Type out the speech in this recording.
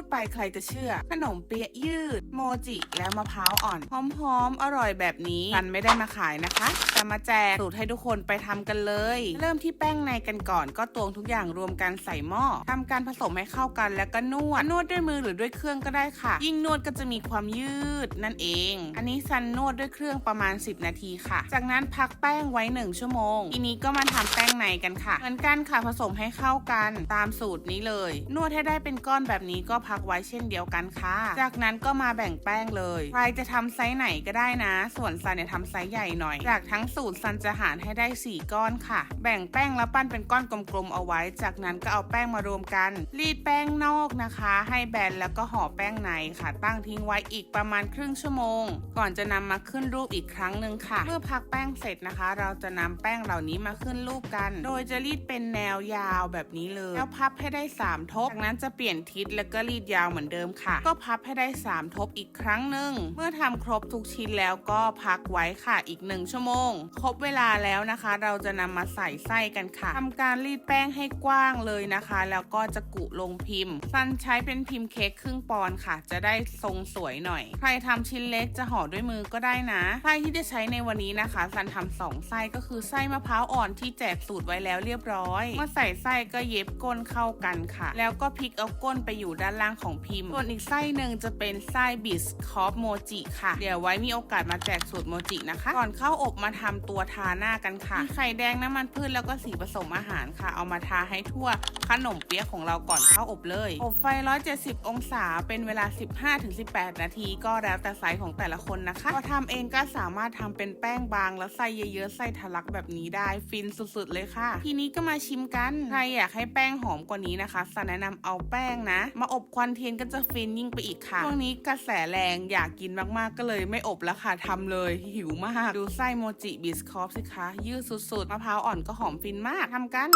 ดไปใครจะเชื่อ ขนมเปี๊ยะยืด โมจิแล้วมะพร้าวอ่อน หอมๆ อร่อยแบบนี้ซันไม่ได้มาขายนะคะ แต่มาแจกสูตรให้ทุกคนไปทำกันเลย เริ่มที่แป้งในกันก่อนก็ตวงทุกอย่างรวมกันใส่หม้อทำการผสมให้เข้ากันแล้วก็นวด นวดด้วยมือหรือด้วยเครื่องก็ได้ค่ะ ยิ่งนวดก็จะมีความยืดนั่นเอง อันนี้ซันนวดด้วยเครื่องประมาณ 10 นาทีค่ะ จากนั้นพักแป้งไว้ 1 ชั่วโมง ทีนี้ก็มาทำแป้งในกันค่ะ เหมือนกันค่ะผสมให้เข้ากันตามสูตรนี้เลย นวดให้ได้เป็นก้อนแบบนี้ก็พัพักไว้เช่นเดียวกันค่ะ จากนั้นก็มาแบ่งแป้งเลย ใครจะทำไซส์ไหนก็ได้นะ ส่วนซันเนี่ยทำไซส์ใหญ่หน่อย จากทั้งสูตรซันจะหารให้ได้ 4 ก้อนค่ะ แบ่งแป้งแล้วปั้นเป็นก้อนกลมๆเอาไว้ จากนั้นก็เอาแป้งมารวมกัน รีดแป้งนอกนะคะ ให้แบนแล้วก็ห่อแป้งในค่ะ ตั้งทิ้งไว้อีกประมาณครึ่งชั่วโมง ก่อนจะนำมาขึ้นรูปอีกครั้งหนึ่งค่ะ เมื่อพักแป้งเสร็จนะคะ เราจะนำแป้งเหล่านี้มาขึ้นรูปกัน โดยจะรีดเป็นแนวยาวแบบนี้เลย แล้วพับให้ได้ 3 ทบ จากนั้นจะเปลี่ยนทิศแล้วก็รีดยาวเหมือนเดิมค่ะ ก็พับให้ได้ 3 ทบอีกครั้งหนึ่งเมื่อทำครบทุกชิ้นแล้วก็พักไว้ค่ะอีก 1 ชั่วโมง ครบเวลาแล้วนะคะ เราจะนำมาใส่ไส้กันค่ะทำการรีดแป้งให้กว้างเลยนะคะ แล้วก็จะกุลงพิมพ์ซันใช้เป็นพิมพ์เค้กครึ่งปอนค่ะ จะได้ทรงสวยหน่อย ใครทำชิ้นเล็กจะห่อด้วยมือก็ได้นะไส้ที่จะใช้ในวันนี้นะคะซันทำสองไส้ก็คือไส้มะพร้าวอ่อนที่แจกสูตรไว้แล้วเรียบร้อยเมื่อใส่ไส้ก็เย็บก้นเข้ากันค่ะ แล้วก็พลิกเอาก้นไปอยู่ด้านล่างของพิมพ์ ส่วนอีกไส้หนึ่งจะเป็นไส้บิสคอฟโมจิค่ะ เดี๋ยวไว้มีโอกาสมาแจกสูตรโมจินะคะ ก่อนเข้าอบมาทำตัวทาหน้ากันค่ะ มีไข่แดงน้ำมันพืชแล้วก็สีผสมอาหารค่ะ เอามาทาให้ทั่วขนมเปี๊ยะของเราก่อนเข้าอบเลย อบไฟ 170 องศา เป็นเวลา 15-18 นาที ก็แล้วแต่ไซส์ของแต่ละคนนะคะพอทำเองก็สามารถทำเป็นแป้งบางแล้วไส้เยอะๆไส้ทะลักแบบนี้ได้ ฟินสุดๆเลยค่ะ ทีนี้ก็มาชิมกัน ใครอยากให้แป้งหอมกว่านี้นะคะสันแนะนำเอาแป้งนะ มาอบควันเทียนก็จะฟินยิ่งไปอีกค่ะช่วงนี้กระแสแรงอยากกินมากๆก็เลยไม่อบแล้วค่ะทำเลยหิวมาก ดูไส้โมจิบิสคอฟสิคะยืดสุดๆมะพร้าวอ่อนก็หอมฟินมากทำกัน